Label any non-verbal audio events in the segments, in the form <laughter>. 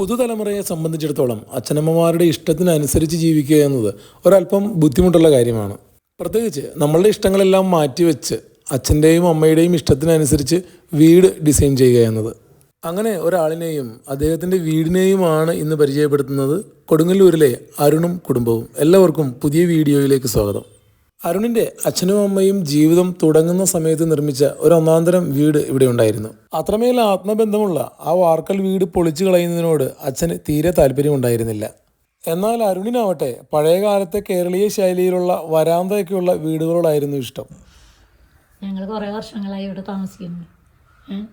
പുതുതലമുറയെ സംബന്ധിച്ചിടത്തോളം അച്ഛനമ്മമാരുടെ ഇഷ്ടത്തിനനുസരിച്ച് ജീവിക്കുക എന്നത് ഒരല്പം ബുദ്ധിമുട്ടുള്ള കാര്യമാണ്. പ്രത്യേകിച്ച് നമ്മളുടെ ഇഷ്ടങ്ങളെല്ലാം മാറ്റിവെച്ച് അച്ഛന്റെയും അമ്മയുടെയും ഇഷ്ടത്തിനനുസരിച്ച് വീട് ഡിസൈൻ ചെയ്യുക എന്നത്. അങ്ങനെ ഒരാളിനെയും അദ്ദേഹത്തിന്റെ വീടിനെയുമാണ് ഇന്ന് പരിചയപ്പെടുത്തുന്നത് കൊടുങ്ങല്ലൂരിലെ അരുണും കുടുംബവും. എല്ലാവർക്കും പുതിയ വീഡിയോയിലേക്ക് സ്വാഗതം. അരുണിന്റെ അച്ഛനും അമ്മയും ജീവിതം തുടങ്ങുന്ന സമയത്ത് നിർമ്മിച്ച ഒരു ഒന്നാന്തരം വീട് ഇവിടെ ഉണ്ടായിരുന്നു. അത്രമേൽ ആത്മബന്ധമുള്ള ആ വാർക്കൽ വീട് പൊളിച്ചു കളയുന്നതിനോട് അച്ഛന് തീരെ താല്പര്യമുണ്ടായിരുന്നില്ല. എന്നാൽ അരുണിനാവട്ടെ പഴയകാലത്തെ കേരളീയ ശൈലിയിലുള്ള വരാന്തയൊക്കെയുള്ള വീടുകളോടായിരുന്നു ഇഷ്ടം. ഞങ്ങൾ കുറേ വർഷങ്ങളായി ഇവിടെ താമസിക്കുന്നു.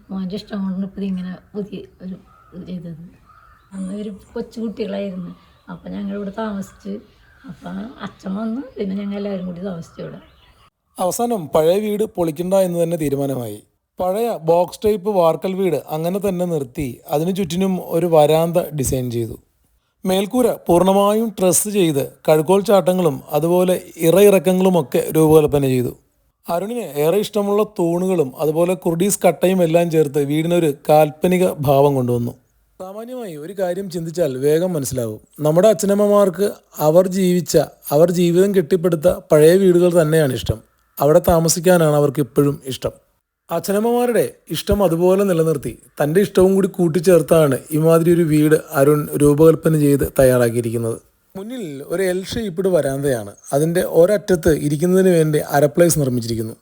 മോന്റെ ഇഷ്ടം കൊണ്ട് ഇപ്പോൾ ഇങ്ങനെ പുതിയ ഒരു ചെയ്തത്. അന്ന് ഒരു കൊച്ചു കുട്ടികളായിരുന്നു. അപ്പം ഞങ്ങൾ ഇവിടെ താമസിച്ച് അപ്പം അച്ഛൻ വന്ന് പിന്നെ ഞങ്ങൾ എല്ലാവരും കൂടി താമസിച്ചു ഇവിടെ അവസാനം പഴയ വീട് പൊളിക്കണ്ട എന്ന് തന്നെ തീരുമാനമായി. പഴയ ബോക്സ് ടൈപ്പ് വാർക്കൽ വീട് അങ്ങനെ തന്നെ നിർത്തി അതിനു ചുറ്റിനും ഒരു വരാന്ത ഡിസൈൻ ചെയ്തു. മേൽക്കൂര പൂർണമായും ട്രസ് ചെയ്ത് കഴുക്കോൽ ചാട്ടങ്ങളും അതുപോലെ ഇറയിറക്കങ്ങളുമൊക്കെ രൂപകൽപ്പന ചെയ്തു. അരുണിന് ഏറെ ഇഷ്ടമുള്ള തൂണുകളും അതുപോലെ കുർഡീസ് കട്ടയും എല്ലാം ചേർത്ത് വീടിനൊരു കാൽപ്പനിക ഭാവം കൊണ്ടുവന്നു. സാമാന്യമായി ഒരു കാര്യം ചിന്തിച്ചാൽ വേഗം മനസ്സിലാവും. നമ്മുടെ അച്ഛനമ്മമാർക്ക് അവർ ജീവിച്ച അവർ ജീവിതം കെട്ടിപ്പടുത്ത പഴയ വീടുകൾ തന്നെയാണ് ഇഷ്ടം. അവിടെ താമസിക്കാനാണ് അവർക്ക് ഇപ്പോഴും ഇഷ്ടം. അച്ഛനമ്മമാരുടെ ഇഷ്ടം അതുപോലെ നിലനിർത്തി. തന്റെ ഇഷ്ടവും കൂടി കൂട്ടിച്ചേർത്താണ് ഇമാതിരി ഒരു വീട് അരുൺ രൂപകൽപ്പന ചെയ്ത് തയ്യാറാക്കിയിരിക്കുന്നത്. മുന്നിൽ ഒരു എൽ ഷേപ്പ്ഡ് വരാന്തയാണ്. അതിന്റെ ഒരറ്റത്ത് ഇരിക്കുന്നതിന് വേണ്ടി അരപ്ലേസ് നിർമ്മിച്ചിരിക്കുന്നു.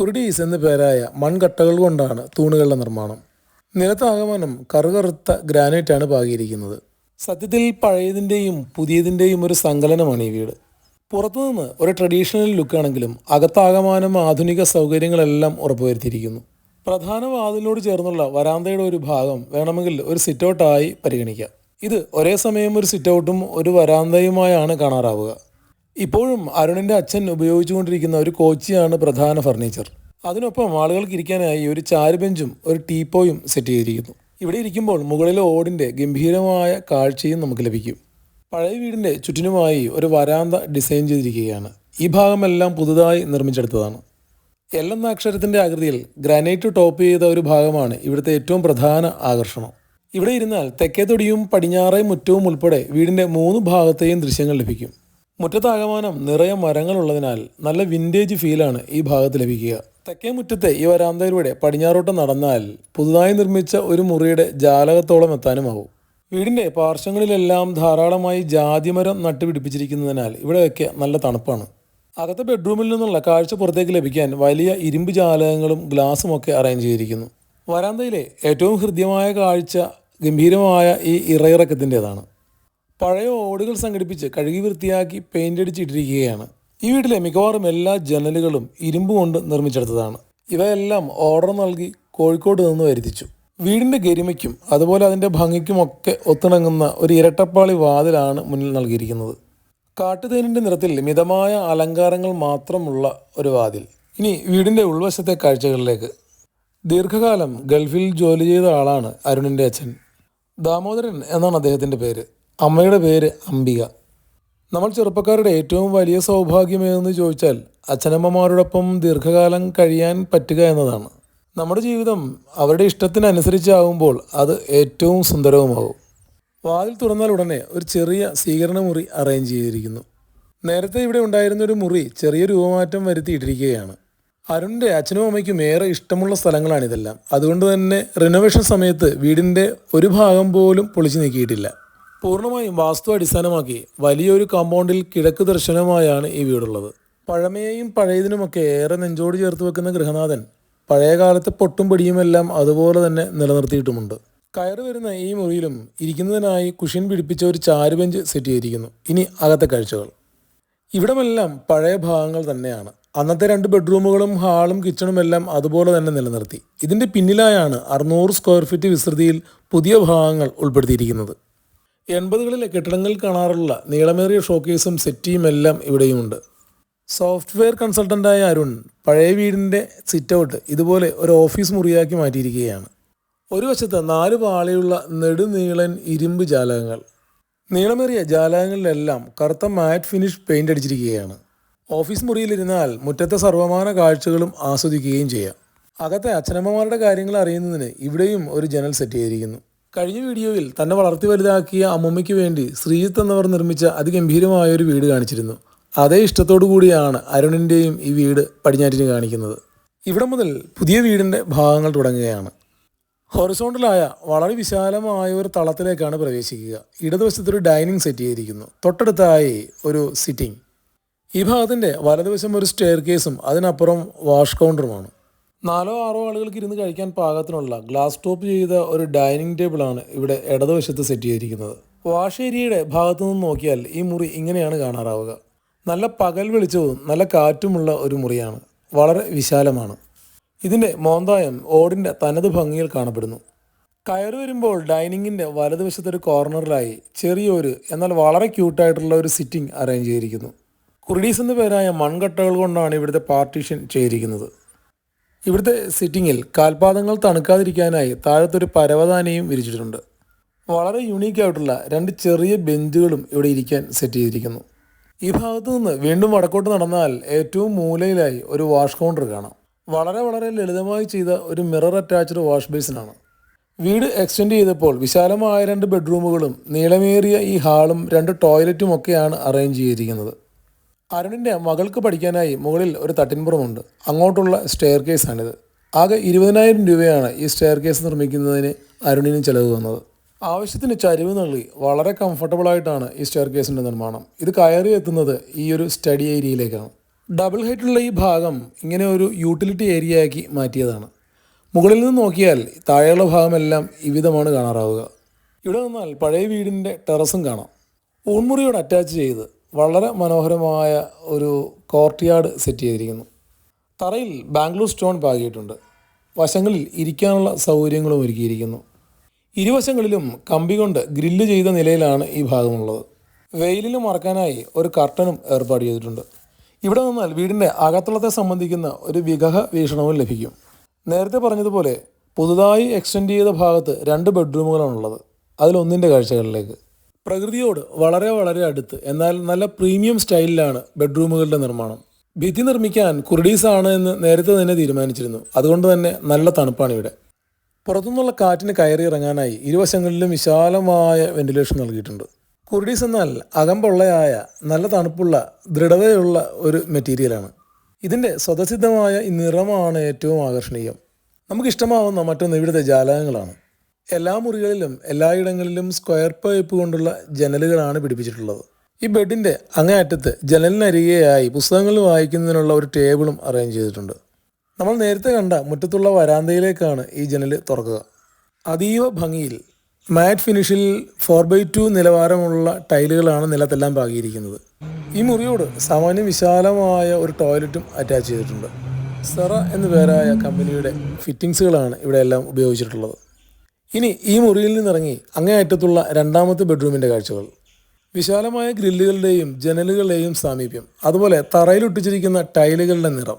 കുർഡീസ് എന്ന പേരായ മൺകട്ടകൾ കൊണ്ടാണ് തൂണുകളുടെ നിർമ്മാണം. നിലത്താകമാനം കറുകറുത്ത ഗ്രാനൈറ്റാണ് പാകിയിരിക്കുന്നത്. സത്യത്തിൽ പഴയതിന്റെയും പുതിയതിന്റെയും ഒരു സങ്കലനമാണ് ഈ വീട്. പുറത്തുനിന്ന് ഒരു ട്രഡീഷണൽ ലുക്കാണെങ്കിലും അകത്താകമാനം ആധുനിക സൗകര്യങ്ങളെല്ലാം ഉറപ്പുവരുത്തിയിരിക്കുന്നു. പ്രധാന വാതിലിനോട് ചേർന്നുള്ള വരാന്തയുടെ ഒരു ഭാഗം വേണമെങ്കിൽ ഒരു സിറ്റൗട്ടായി പരിഗണിക്കാം. ഇത് ഒരേ സമയം ഒരു സിറ്റൗട്ടും ഒരു വരാന്തയുമായാണ് കാണാറാവുക. ഇപ്പോഴും അരുണിന്റെ അച്ഛൻ ഉപയോഗിച്ചുകൊണ്ടിരിക്കുന്ന ഒരു കോച്ചിയാണ് പ്രധാന ഫർണിച്ചർ. അതിനൊപ്പം ആളുകൾക്ക് ഇരിക്കാനായി ഒരു ചാരുബെഞ്ചും ഒരു ടീപ്പോയും സെറ്റ് ചെയ്തിരിക്കുന്നു. ഇവിടെ ഇരിക്കുമ്പോൾ മുകളിലെ ഓടിന്റെ ഗംഭീരമായ കാഴ്ചയും നമുക്ക് ലഭിക്കും. പഴയ വീടിന്റെ ചുറ്റിനുമായി ഒരു വരാന്ത ഡിസൈൻ ചെയ്തിരിക്കുകയാണ്. ഈ ഭാഗമെല്ലാം പുതുതായി നിർമ്മിച്ചെടുത്തതാണ്. എൽ എന്ന അക്ഷരത്തിന്റെ ആകൃതിയിൽ ഗ്രാനൈറ്റ് ടോപ്പ് ചെയ്ത ഒരു ഭാഗമാണ് ഇവിടുത്തെ ഏറ്റവും പ്രധാന ആകർഷണം. ഇവിടെ ഇരുന്നാൽ തെക്കേ തൊടിയും പടിഞ്ഞാറേ മുറ്റവും ഉൾപ്പെടെ വീടിന്റെ മൂന്ന് ഭാഗത്തെയും ദൃശ്യങ്ങൾ ലഭിക്കും. മുറ്റത്താകമാനം നിറയെ മരങ്ങളുള്ളതിനാൽ നല്ല വിന്റേജ് ഫീലാണ് ഈ ഭാഗത്ത് ലഭിക്കുക. തെക്കേ മുറ്റത്തെ ഈ വരാന്തയിലൂടെ പടിഞ്ഞാറോട്ട് നടന്നാൽ പുതുതായി നിർമ്മിച്ച ഒരു മുറിയുടെ ജാലകത്തോളം എത്താനുമാവും. വീടിന്റെ പാർശ്വങ്ങളിലെല്ലാം ധാരാളമായി ജാതിമരം നട്ടുപിടിപ്പിച്ചിരിക്കുന്നതിനാൽ ഇവിടെയൊക്കെ നല്ല തണുപ്പാണ്. അകത്തെ ബെഡ്റൂമിൽ നിന്നുള്ള കാഴ്ച പുറത്തേക്ക് ലഭിക്കാൻ വലിയ ഇരുമ്പ് ജാലകങ്ങളും ഗ്ലാസും ഒക്കെ അറേഞ്ച് ചെയ്തിരിക്കുന്നു. വരാന്തയിലെ ഏറ്റവും ഹൃദ്യമായ കാഴ്ച ഗംഭീരമായ ഈ ഇറയിറക്കത്തിന്റെതാണ്. പഴയ ഓടുകൾ സംഘടിപ്പിച്ച് കഴുകി വൃത്തിയാക്കി പെയിന്റ് അടിച്ചിട്ടിരിക്കുകയാണ്. ഈ വീട്ടിലെ മിക്കവാറും എല്ലാ ജനലുകളും ഇരുമ്പ് കൊണ്ട് നിർമ്മിച്ചെടുത്തതാണ്. ഇവയെല്ലാം ഓർഡർ നൽകി കോഴിക്കോട് നിന്ന് വരുത്തിച്ചു. വീടിന്റെ ഗരിമയ്ക്കും അതുപോലെ അതിന്റെ ഭംഗിക്കുമൊക്കെ ഒത്തിണങ്ങുന്ന ഒരു ഇരട്ടപ്പാളി വാതിലാണ് മുന്നിൽ നൽകിയിരിക്കുന്നത്. കാട്ടുതേനിന്റെ നിറത്തിൽ മിതമായ അലങ്കാരങ്ങൾ മാത്രമുള്ള ഒരു വാതിൽ. ഇനി വീടിന്റെ ഉൾവശത്തെ കാഴ്ചകളിലേക്ക്. ദീർഘകാലം ഗൾഫിൽ ജോലി ചെയ്ത ആളാണ് അരുണിന്റെ അച്ഛൻ. ദാമോദരൻ എന്നാണ് അദ്ദേഹത്തിന്റെ പേര്. അമ്മയുടെ പേര് അംബിക. നമ്മൾ ചെറുപ്പക്കാരുടെ ഏറ്റവും വലിയ സൗഭാഗ്യമേതെന്ന് ചോദിച്ചാൽ അച്ഛനമ്മമാരോടൊപ്പം ദീർഘകാലം കഴിയാൻ പറ്റുക എന്നതാണ്. നമ്മുടെ ജീവിതം അവരുടെ ഇഷ്ടത്തിനനുസരിച്ചാകുമ്പോൾ അത് ഏറ്റവും സുന്ദരവുമാകും. വാതിൽ തുറന്നാൽ ഉടനെ ഒരു ചെറിയ സ്വീകരണ മുറി അറേഞ്ച് ചെയ്തിരിക്കുന്നു. നേരത്തെ ഇവിടെ ഉണ്ടായിരുന്ന ഒരു മുറി ചെറിയ രൂപമാറ്റം വരുത്തിയിട്ടിരിക്കുകയാണ്. അരുണിന്റെ അച്ഛനും അമ്മയ്ക്കും ഏറെ ഇഷ്ടമുള്ള സ്ഥലങ്ങളാണിതെല്ലാം. അതുകൊണ്ട് തന്നെ റിനോവേഷൻ സമയത്ത് വീടിന്റെ ഒരു ഭാഗം പോലും പൊളിച്ചു നീക്കിയിട്ടില്ല. പൂർണമായും വാസ്തു അടിസ്ഥാനമാക്കി വലിയൊരു കമ്പൗണ്ടിൽ കിഴക്ക് ദർശനമായാണ് ഈ വീടുള്ളത്. പഴമയെയും പഴയതിനുമൊക്കെ ഏറെ നെഞ്ചോട് ചേർത്ത് വെക്കുന്ന ഗൃഹനാഥൻ പഴയ കാലത്തെ പൊട്ടും പിടിയുമെല്ലാം അതുപോലെ തന്നെ നിലനിർത്തിയിട്ടുമുണ്ട്. കയറി വരുന്ന ഈ മുറിയിലും ഇരിക്കുന്നതിനായി കുഷിൻ പിടിപ്പിച്ച ഒരു ചാരുബെഞ്ച് സെറ്റ് ചെയ്തിരിക്കുന്നു. ഇനി അകത്തെ കാഴ്ചകൾ. ഇവിടമെല്ലാം പഴയ ഭാഗങ്ങൾ തന്നെയാണ്. അന്നത്തെ രണ്ട് ബെഡ്റൂമുകളും ഹാളും കിച്ചണും എല്ലാം അതുപോലെ തന്നെ നിലനിർത്തി. ഇതിന്റെ പിന്നിലായാണ് അറുന്നൂറ് സ്ക്വയർ ഫീറ്റ് വിസ്തൃതിയിൽ പുതിയ ഭാഗങ്ങൾ ഉൾപ്പെടുത്തിയിരിക്കുന്നത്. എൺപതുകളിലെ കെട്ടിടങ്ങളിൽ കാണാറുള്ള നീളമേറിയ ഷോക്കേസും സെറ്റിയും എല്ലാം ഇവിടെയുമുണ്ട്. സോഫ്റ്റ്വെയർ കൺസൾട്ടന്റായ അരുൺ പഴയ വീടിന്റെ സിറ്റൗട്ട് ഇതുപോലെ ഒരു ഓഫീസ് മുറിയാക്കി മാറ്റിയിരിക്കുകയാണ്. ഒരു വശത്ത് നാല് പാളിയുള്ള നെടുനീളൻ ഇരുമ്പ് ജാലകങ്ങൾ. നീളമേറിയ ജാലകങ്ങളിലെല്ലാം കറുത്ത മാറ്റ് ഫിനിഷ് പെയിന്റ് അടിച്ചിരിക്കുകയാണ്. ഓഫീസ് മുറിയിലിരുന്നാൽ മുറ്റത്തെ സർവമാന കാഴ്ചകളും ആസ്വദിക്കുകയും ചെയ്യാം. അകത്തെ അച്ഛനമ്മമാരുടെ കാര്യങ്ങൾ അറിയുന്നതിന് ഇവിടെയും ഒരു ജനൽ സെറ്റ് ചെയ്തിരിക്കുന്നു. കഴിഞ്ഞ വീഡിയോയിൽ തന്നെ വളർത്തി വലുതാക്കിയ അമ്മൂമ്മയ്ക്ക് വേണ്ടി ശ്രീജിത്ത് എന്നവർ നിർമ്മിച്ച അതിഗംഭീരമായ ഒരു വീട് കാണിച്ചിരുന്നു. അതേ ഇഷ്ടത്തോടു കൂടിയാണ് അരുണിന്റെയും ഈ വീട് പടിഞ്ഞാറ്റിന് കാണിക്കുന്നത്. ഇവിടെ മുതൽ പുതിയ വീടിന്റെ ഭാഗങ്ങൾ തുടങ്ങുകയാണ്. ഹൊറിസോണ്ടലായ വളരെ വിശാലമായ ഒരു തളത്തിലേക്കാണ് പ്രവേശിക്കുക. ഇടതുവശത്തൊരു ഡൈനിങ് സെറ്റ് ചെയ്തിരിക്കുന്നു. തൊട്ടടുത്തായി ഒരു സിറ്റിംഗ് ഈ ഭാഗത്തിന്റെ വലതുവശം ഒരു സ്റ്റെയർ കേസും അതിനപ്പുറം വാഷ് കൗണ്ടറുമാണ് നാലോ ആറോ ആളുകൾക്ക് ഇരുന്ന് കഴിക്കാൻ പാകത്തിനുള്ള ഗ്ലാസ് ടോപ്പ് ചെയ്ത ഒരു ഡൈനിങ് ടേബിളാണ് ഇവിടെ ഇടതുവശത്ത് സെറ്റ് ചെയ്തിരിക്കുന്നത്. വാഷ് ഏരിയയുടെ ഭാഗത്തു നിന്ന് നോക്കിയാൽ ഈ മുറി ഇങ്ങനെയാണ് കാണാറാവുക. നല്ല പകൽ വെളിച്ചവും നല്ല കാറ്റുമുള്ള ഒരു മുറിയാണ്. വളരെ വിശാലമാണ്. ഇതിന്റെ മോന്തായം ഓടിന്റെ തനത് ഭംഗിയിൽ കാണപ്പെടുന്നു. കയറി വരുമ്പോൾ ഡൈനിങ്ങിന്റെ വലതുവശത്തൊരു കോർണറിലായി ചെറിയൊരു എന്നാൽ വളരെ ക്യൂട്ടായിട്ടുള്ള ഒരു സിറ്റിംഗ് അറേഞ്ച് ചെയ്തിരിക്കുന്നു. കുറിഡീസ് എന്ന പേരായ മൺകട്ടകൾ കൊണ്ടാണ് ഇവിടുത്തെ പാർട്ടീഷൻ ചെയ്തിരിക്കുന്നത്. ഇവിടുത്തെ സിറ്റിങ്ങിൽ കാൽപാദങ്ങൾ തണുക്കാതിരിക്കാനായി താഴത്തൊരു പരവതാനയും വിരിച്ചിട്ടുണ്ട്. വളരെ യുണീക്ക് ആയിട്ടുള്ള രണ്ട് ചെറിയ ബെഞ്ചുകളും ഇവിടെ ഇരിക്കാൻ സെറ്റ് ചെയ്തിരിക്കുന്നു. ഈ ഭാഗത്തു നിന്ന് വീണ്ടും വടക്കോട്ട് നടന്നാൽ ഏറ്റവും മൂലയിലായി ഒരു വാഷ് കൗണ്ടർ കാണാം. വളരെ വളരെ ലളിതമായി ചെയ്ത ഒരു മിറർ അറ്റാച്ച്ഡ് വാഷ് ബേസിനാണ് വീട് എക്സ്റ്റെൻഡ് ചെയ്തപ്പോൾ വിശാലമായ രണ്ട് ബെഡ്റൂമുകളും നീളമേറിയ ഈ ഹാളും രണ്ട് ടോയ്ലറ്റും ഒക്കെയാണ് അറേഞ്ച് ചെയ്തിരിക്കുന്നത്. അരുണിന്റെ മകൾക്ക് പഠിക്കാനായി മുകളിൽ ഒരു തട്ടിൻപുറമുണ്ട്. അങ്ങോട്ടുള്ള സ്റ്റെയർ കേസാണിത് ആകെ ഇരുപതിനായിരം രൂപയാണ് ഈ സ്റ്റെയർ കേസ് നിർമ്മിക്കുന്നതിന് അരുണിന് ചിലവ് വന്നത്. ആവശ്യത്തിന് ചരിവ് നൽകി വളരെ കംഫർട്ടബിളായിട്ടാണ് ഈ സ്റ്റെയർ കേസിന്റെ നിർമ്മാണം. ഇത് കയറി എത്തുന്നത് ഈ ഒരു സ്റ്റഡി ഏരിയയിലേക്കാണ് ഡബിൾ ഹൈറ്റുള്ള ഈ ഭാഗം ഇങ്ങനെ ഒരു യൂട്ടിലിറ്റി ഏരിയയാക്കി മാറ്റിയതാണ്. മുകളിൽ നിന്ന് നോക്കിയാൽ താഴെയുള്ള ഭാഗമെല്ലാം ഇവിധമാണ് കാണാറാവുക. ഇവിടെ നിന്നാൽ പഴയ വീടിന്റെ ടെറസും കാണാം. ഊൺമുറിയോട് അറ്റാച്ച് ചെയ്ത് വളരെ മനോഹരമായ ഒരു കോർട്ട്യാർഡ് സെറ്റ് ചെയ്തിരിക്കുന്നു. തറയിൽ ബാംഗ്ലൂർ സ്റ്റോൺ പാകിയിട്ടുണ്ട്. വശങ്ങളിൽ ഇരിക്കാനുള്ള സൗകര്യങ്ങളും ഒരുക്കിയിരിക്കുന്നു. ഇരുവശങ്ങളിലും കമ്പി കൊണ്ട് ഗ്രില്ല് ചെയ്ത നിലയിലാണ് ഈ ഭാഗമുള്ളത്. വെയിലിൽ മറക്കാനായി ഒരു കർട്ടനും ഏർപ്പാട് ചെയ്തിട്ടുണ്ട്. ഇവിടെ നിന്നാൽ വീടിന്റെ അകത്തളത്തെ സംബന്ധിക്കുന്ന ഒരു വിഗഹ വീക്ഷണവും ലഭിക്കും. നേരത്തെ പറഞ്ഞതുപോലെ പുതുതായി എക്സ്റ്റെൻഡ് ചെയ്ത ഭാഗത്ത് രണ്ട് ബെഡ്റൂമുകളാണുള്ളത് അതിലൊന്നിന്റെ കാഴ്ചകളിലേക്ക്. പ്രകൃതിയോട് വളരെ വളരെ അടുത്ത് എന്നാൽ നല്ല പ്രീമിയം സ്റ്റൈലിലാണ് ബെഡ്റൂമുകളുടെ നിർമ്മാണം. ഭിത്തി നിർമ്മിക്കാൻ കുർഡീസ് ആണ് എന്ന് നേരത്തെ തന്നെ തീരുമാനിച്ചിരുന്നു. അതുകൊണ്ട് തന്നെ നല്ല തണുപ്പാണ് ഇവിടെ. പുറത്തുനിന്നുള്ള കാറ്റിന് കയറി ഇറങ്ങാനായി ഇരുവശങ്ങളിലും വിശാലമായ വെന്റിലേഷൻ നൽകിയിട്ടുണ്ട്. കുർഡീസ് എന്നാൽ അകമ്പൊള്ളയായ നല്ല തണുപ്പുള്ള ദൃഢതയുള്ള ഒരു മെറ്റീരിയലാണ്. ഇതിന്റെ സ്വതസിദ്ധമായ നിറമാണ് ഏറ്റവും ആകർഷണീയം. നമുക്കിഷ്ടമാവുന്ന മറ്റൊന്ന് ഇവിടുത്തെ ജാലകങ്ങളാണ്. എല്ലാ മുറികളിലും എല്ലായിടങ്ങളിലും സ്ക്വയർ പൈപ്പ് കൊണ്ടുള്ള ജനലുകളാണ് പിടിപ്പിച്ചിട്ടുള്ളത്. ഈ ബെഡിന്റെ അങ്ങേയറ്റത്ത് ജനലിനരികെയായി പുസ്തകങ്ങൾ വായിക്കുന്നതിനുള്ള ഒരു ടേബിളും അറേഞ്ച് ചെയ്തിട്ടുണ്ട്. നമ്മൾ നേരത്തെ കണ്ട മുറ്റത്തുള്ള വരാന്തയിലേക്കാണ് ഈ ജനൽ തുറക്കുക. അതീവ ഭംഗിയിൽ മാറ്റ് ഫിനിഷിൽ ഫോർ ബൈ ടു നിലവാരമുള്ള ടൈലുകളാണ് നിലത്തെല്ലാം പാകിയിരിക്കുന്നത്. ഈ മുറിയോട് സാമാന്യം വിശാലമായ ഒരു ടോയ്ലറ്റും അറ്റാച്ച് ചെയ്തിട്ടുണ്ട്. സെറ എന്നു പേരായ കമ്പനിയുടെ ഫിറ്റിങ്സുകളാണ് ഇവിടെയെല്ലാം ഉപയോഗിച്ചിട്ടുള്ളത്. ഇനി ഈ മുറിയിൽ നിന്നിറങ്ങി അങ്ങേയറ്റത്തുള്ള രണ്ടാമത്തെ ബെഡ്റൂമിന്റെ കാഴ്ചകൾ. വിശാലമായ ഗ്രില്ലുകളുടെയും ജനലുകളുടെയും സാമീപ്യം അതുപോലെ തറയിലൊട്ടിച്ചിരിക്കുന്ന ടൈലുകളുടെ നിറം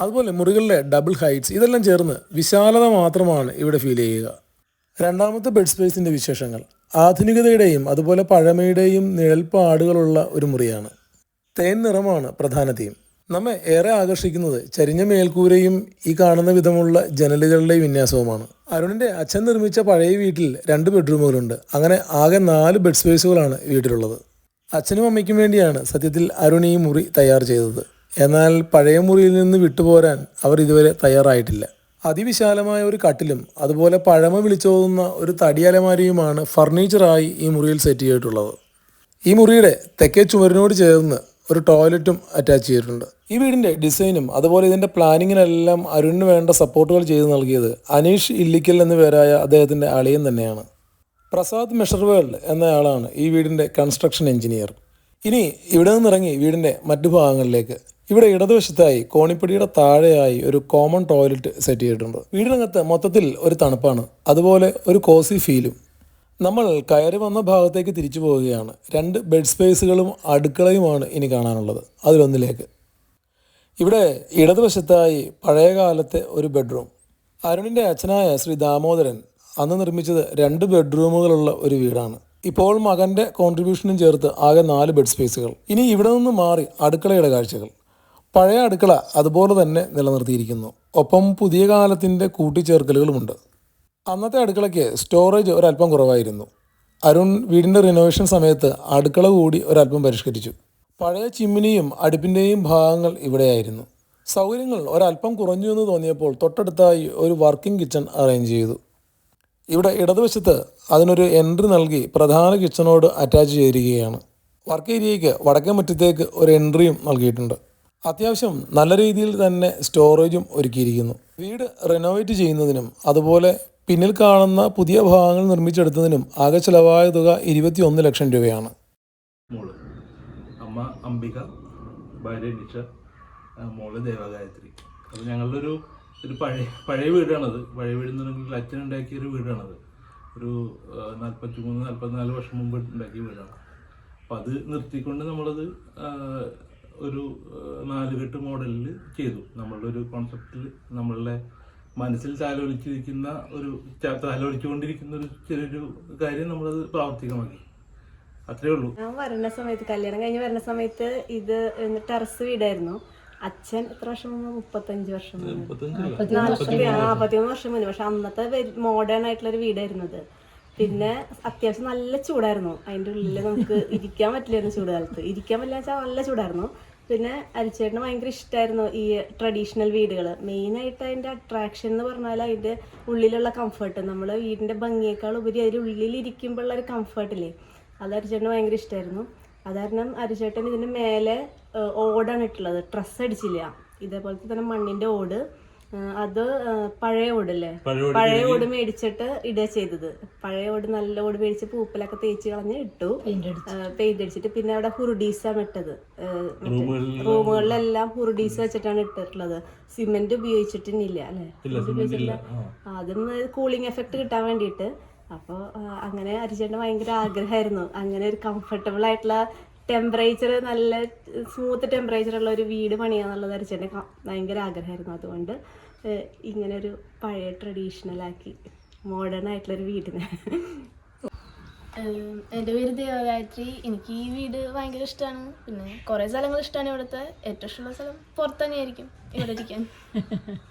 അതുപോലെ മുറികളിലെ ഡബിൾ ഹൈറ്റ്സ് ഇതെല്ലാം ചേർന്ന് വിശാലത മാത്രമാണ് ഇവിടെ ഫീൽ ചെയ്യുക. രണ്ടാമത്തെ ബെഡ് സ്പേസിന്റെ വിശേഷങ്ങൾ ആധുനികതയുടെയും അതുപോലെ പഴമയുടെയും നിഴൽപ്പാടുകളുള്ള ഒരു മുറിയാണ്. തേൻ നിറമാണ് പ്രധാന തീം നമ്മെ ഏറെ ആകർഷിക്കുന്നത് ചരിഞ്ഞ മേൽക്കൂരയും ഈ കാണുന്ന വിധമുള്ള ജനലുകളുടെ വിന്യാസവുമാണ്. അരുണിന്റെ അച്ഛൻ നിർമ്മിച്ച പഴയ വീട്ടിൽ രണ്ട് ബെഡ്റൂമുകളുണ്ട്. അങ്ങനെ ആകെ നാല് ബെഡ് സ്പേസുകളാണ് വീട്ടിലുള്ളത്. അച്ഛനും അമ്മയ്ക്കും വേണ്ടിയാണ് സത്യത്തിൽ അരുൺ ഈ മുറി തയ്യാർ ചെയ്തത്. എന്നാൽ പഴയ മുറിയിൽ നിന്ന് വിട്ടുപോരാൻ അവർ ഇതുവരെ തയ്യാറായിട്ടില്ല. അതിവിശാലമായ ഒരു കട്ടിലും അതുപോലെ പഴമ വിളിച്ചോതുന്ന ഒരു തടിയലമാരിയുമാണ് ഫർണിച്ചറായി ഈ മുറിയിൽ സെറ്റ് ചെയ്തിട്ടുള്ളത്. ഈ മുറിയുടെ തെക്കേ ചുമരിനോട് ചേർന്ന് ഒരു ടോയ്ലറ്റും അറ്റാച്ച് ചെയ്തിട്ടുണ്ട്. ഈ വീടിന്റെ ഡിസൈനും അതുപോലെ ഇതിന്റെ പ്ലാനിങ്ങിനെല്ലാം അരുണിന് വേണ്ട സപ്പോർട്ടുകൾ ചെയ്തു നൽകിയത് അനീഷ് ഇല്ലിക്കൽ എന്ന പേരായ അദ്ദേഹത്തിന്റെ അളിയൻ തന്നെയാണ്. പ്രസാദ് മെഷർവേൾഡ് എന്നയാളാണ് ഈ വീടിന്റെ കൺസ്ട്രക്ഷൻ എഞ്ചിനീയർ ഇനി ഇവിടെ നിന്നിറങ്ങി വീടിന്റെ മറ്റു ഭാഗങ്ങളിലേക്ക്. ഇവിടെ ഇടതുവശത്തായി കോണിപ്പടിയുടെ താഴെയായി ഒരു കോമൺ ടോയ്ലറ്റ് സെറ്റ് ചെയ്തിട്ടുണ്ട്. വീടിനകത്ത് മൊത്തത്തിൽ ഒരു തണുപ്പാണ്. അതുപോലെ ഒരു കോസി ഫീലും നമ്മൾ കയറി വന്ന ഭാഗത്തേക്ക് തിരിച്ചു പോവുകയാണ്. രണ്ട് ബെഡ് സ്പേസുകളും അടുക്കളയുമാണ് ഇനി കാണാനുള്ളത്. അതിലൊന്നിലേക്ക്. ഇവിടെ ഇടതുവശത്തായി പഴയകാലത്തെ ഒരു ബെഡ്റൂം അരുണിന്റെ അച്ഛനായ ശ്രീ ദാമോദരൻ അന്ന് നിർമ്മിച്ചത് രണ്ട് ബെഡ്റൂമുകളുള്ള ഒരു വീടാണ്. ഇപ്പോൾ മകന്റെ കോൺട്രിബ്യൂഷനും ചേർത്ത് ആകെ നാല് ബെഡ് സ്പേസുകൾ ഇനി ഇവിടെ നിന്ന് മാറി അടുക്കളയുടെ കാഴ്ചകൾ. പഴയ അടുക്കള അതുപോലെ തന്നെ നിലനിർത്തിയിരിക്കുന്നു. ഒപ്പം പുതിയ കാലത്തിന്റെ കൂട്ടിച്ചേർക്കലുകളുമുണ്ട്. അന്നത്തെ അടുക്കളയ്ക്ക് സ്റ്റോറേജ് ഒരല്പം കുറവായിരുന്നു. അരുൺ വീടിന്റെ റിനോവേഷൻ സമയത്ത് അടുക്കള കൂടി ഒരല്പം പരിഷ്കരിച്ചു. പഴയ ചിമ്മിനിയും അടുപ്പിന്റെയും ഭാഗങ്ങൾ ഇവിടെയായിരുന്നു. സൗകര്യങ്ങൾ ഒരല്പം കുറഞ്ഞു എന്ന് തോന്നിയപ്പോൾ തൊട്ടടുത്തായി ഒരു വർക്കിംഗ് കിച്ചൺ അറേഞ്ച് ചെയ്തു. ഇവിടെ ഇടതുവശത്ത് അതിനൊരു എൻട്രി നൽകി പ്രധാന കിച്ചണോട് അറ്റാച്ച് ചെയ്തിരിക്കുകയാണ്. വർക്ക് ഏരിയയ്ക്ക് വടക്കേ മുറ്റത്തേക്ക് ഒരു എൻട്രിയും നൽകിയിട്ടുണ്ട്. അത്യാവശ്യം നല്ല രീതിയിൽ തന്നെ സ്റ്റോറേജും ഒരുക്കിയിരിക്കുന്നു. വീട് റിനോവേറ്റ് ചെയ്യുന്നതിനും അതുപോലെ പിന്നിൽ കാണുന്ന പുതിയ ഭാഗങ്ങൾ നിർമ്മിച്ചെടുത്തതിനും ആകെ ചെലവായ തുക ഇരുപത്തിയൊന്ന് ലക്ഷം രൂപയാണ്. അമ്മ അംബിക ഭാര്യ നിഷ മോൾ ദേവഗായത്രി. അപ്പോൾ ഞങ്ങളുടെ ഒരു ഒരു പഴയ പഴയ വീടാണത്. പഴയ വീട് എന്ന് പറഞ്ഞെങ്കിൽ അച്ഛൻ ഉണ്ടാക്കിയ ഒരു വീടാണത്. ഒരു നാൽപ്പത്തി മൂന്ന് നാൽപ്പത്തിനാല് വർഷം മുമ്പ് ഉണ്ടാക്കിയ വീടാണ്. അപ്പം അത് നിർത്തിക്കൊണ്ട് നമ്മളത് ഒരു നാലുകെട്ട് മോഡലിൽ ചെയ്തു. നമ്മളുടെ ഒരു കോൺസെപ്റ്റിൽ നമ്മളുടെ മനസ്സിൽ താലോലിച്ചിരിക്കുന്ന ഒരു താലോലിച്ചുകൊണ്ടിരിക്കുന്ന ഒരു ചെറിയൊരു കാര്യം നമ്മളത് പ്രാവർത്തികമാക്കി. അത്രേ ഉള്ളൂ. ഞാൻ വരുന്ന സമയത്ത് കല്യാണം കഴിഞ്ഞ് വരുന്ന സമയത്ത് ഇത് ടെറസ് വീടായിരുന്നു. അച്ഛൻ എത്ര വർഷം മുമ്പ്? മുപ്പത്തഞ്ച് വർഷം നാൽപ്പത്തിമൂന്ന് വർഷം. മുന്നേ. പക്ഷെ അന്നത്തെ മോഡേൺ ആയിട്ടുള്ള ഒരു വീടായിരുന്നു അത്. പിന്നെ അത്യാവശ്യം നല്ല ചൂടായിരുന്നു. അതിന്റെ ഉള്ളിൽ നമുക്ക് ഇരിക്കാൻ പറ്റില്ലായിരുന്നു ചൂടുകാലത്ത്. ഇരിക്കാൻ പറ്റില്ല വെച്ചാൽ നല്ല ചൂടായിരുന്നു. പിന്നെ അരിച്ചേട്ടന് ഭയങ്കര ഇഷ്ടമായിരുന്നു ഈ ട്രഡീഷണൽ വീടുകൾ മെയിനായിട്ട് അതിന്റെ അട്രാക്ഷൻ എന്ന് പറഞ്ഞാൽ അതിന്റെ ഉള്ളിലുള്ള കംഫർട്ട് നമ്മൾ വീടിന്റെ ഭംഗിയേക്കാൾ ഉപരി അതിന്റെ ഉള്ളിലിരിക്കുമ്പോഴുള്ള ഒരു കംഫർട്ടില്ലേ അത് അരിച്ചേട്ടന് ഭയങ്കര ഇഷ്ടമായിരുന്നു അത് കാരണം അരിച്ചേട്ടൻ ഇതിന്റെ മേലെ ഓടാണ് ഇട്ടുള്ളത്. ഡ്രസ്സ് അടിച്ചില്ല. ഇതേപോലത്തെ തന്നെ മണ്ണിന്റെ ഓട്. അത് പഴയ ഓടല്ലേ? പഴയ ഓട് മേടിച്ചിട്ട് ഇടുക ചെയ്തത്. പഴയ ഓട് നല്ല ഓട് മേടിച്ച് പൂപ്പലൊക്കെ തേച്ച് കളഞ്ഞ് ഇട്ടു. പെയിന്റ് അടിച്ചു. പെയിന്റ് അടിച്ചിട്ട് പിന്നെ അവിടെ ഹുറുഡീസാണ് ഇട്ടത്. റൂമുകളിലെല്ലാം ഹുറുഡീസ് വെച്ചിട്ടാണ് ഇട്ടിട്ടുള്ളത്. സിമെന്റ് ഉപയോഗിച്ചിട്ടില്ല അല്ലെ? ഉപയോഗിച്ചിട്ടില്ല. അതും കൂളിംഗ് എഫക്ട് കിട്ടാൻ വേണ്ടിയിട്ട്. അപ്പോൾ അങ്ങനെ അരിച്ചേട്ടന് ഭയങ്കര ആഗ്രഹമായിരുന്നു. അങ്ങനെ ഒരു കംഫർട്ടബിൾ ആയിട്ടുള്ള ടെമ്പറേച്ചർ നല്ല സ്മൂത്ത് ടെമ്പറേച്ചർ ഉള്ള ഒരു വീട് പണിയാന്നുള്ളത് അരിച്ചേട്ടന് ക- ഭയങ്കര ആഗ്രഹമായിരുന്നു. അതുകൊണ്ട് ഇങ്ങനെ ഒരു പഴയ ട്രഡീഷണൽ ആക്കി മോഡേൺ ആയിട്ടുള്ളൊരു വീടിന്. എന്റെ പേര് ദേവഗായത്രി. എനിക്ക് ഈ വീട് ഭയങ്കര ഇഷ്ടമാണ് പിന്നെ കുറേ സ്ഥലങ്ങൾ ഇഷ്ടമാണ് ഇവിടുത്തെ. ഏറ്റവും ഇഷ്ടമുള്ള സ്ഥലം പുറത്ത് തന്നെയായിരിക്കും ഇവിടെ ഇരിക്കാൻ. <laughs>